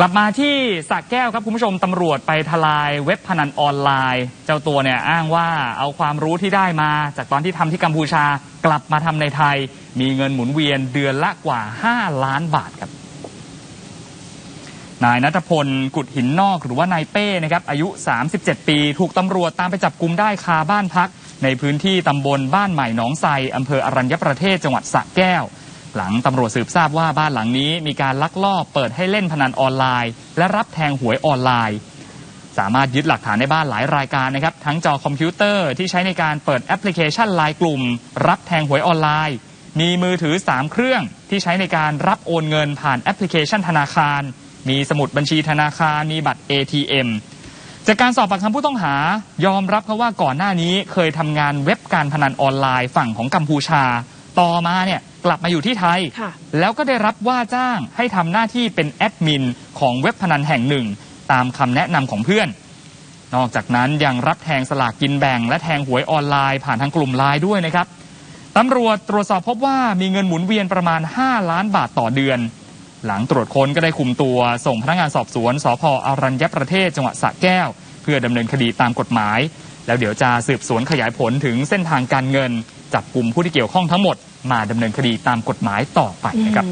กลับมาที่สระแก้วครับคุณผู้ชมตำรวจไปทลายเว็บพนันออนไลน์ เจ้าตัวเนี่ยอ้างว่าเอาความรู้ที่ได้มา จากตอนที่ทำที่กัมพูชากลับมาทำในไทย มีเงินหมุนเวียนเดือนละกว่า 5 ล้านบาทครับ นายนัทพลกุดหินนอกหรือว่านายเป้นะครับอายุ 37 ปี ถูกตำรวจตามไปจับกุมได้คาบ้านพัก ในพื้นที่ตำบลบ้านใหม่หนองไทรอำเภออรัญญประเทศจังหวัดสระแก้ว หลังตำรวจสืบทราบว่าบ้านหลังนี้มีการลักลอบเปิดให้เล่นพนันออนไลน์ และรับแทงหวยออนไลน์ สามารถยึดหลักฐานในบ้านหลายรายการนะครับ ทั้งจอคอมพิวเตอร์ที่ใช้ในการเปิดแอปพลิเคชันไลน์กลุ่ม รับแทงหวยออนไลน์ มีมือถือ 3 เครื่องที่ใช้ในการรับโอนเงินผ่านแอปพลิเคชันธนาคาร มีสมุดบัญชีธนาคาร มีบัตร ATM จากการสอบปากคำผู้ต้องหายอมรับเขาว่าก่อนหน้านี้เคยทำงานเว็บการพนันออนไลน์ฝั่งของกัมพูชา ต่อมาเนี่ยกลับมาอยู่ที่ไทย ค่ะแล้วก็ได้รับว่าจ้างให้ทำหน้าที่เป็นแอดมินของเว็บพนันแห่งหนึ่ง ตามคำแนะนำของเพื่อน นอกจากนั้นยังรับแทงสลากกินแบ่ง และแทงหวยออนไลน์ผ่านทางกลุ่มไลน์ด้วยนะครับตำรวจตรวจสอบพบว่ามีเงินหมุนเวียนประมาณ 5 ล้านบาทต่อเดือน หลังตรวจค้นก็ได้คุมตัว ส่งพนักงานสอบสวนสพอรัญญประเทศจังหวัดสระแก้ว เพื่อดำเนินคดีตามกฎหมาย แล้วเดี๋ยวจะสืบสวนขยายผลถึงเส้นทางการเงิน จับกลุ่มผู้ที่เกี่ยวข้องทั้งหมด มาดำเนินคดีตามกฎหมายต่อไปนะครับ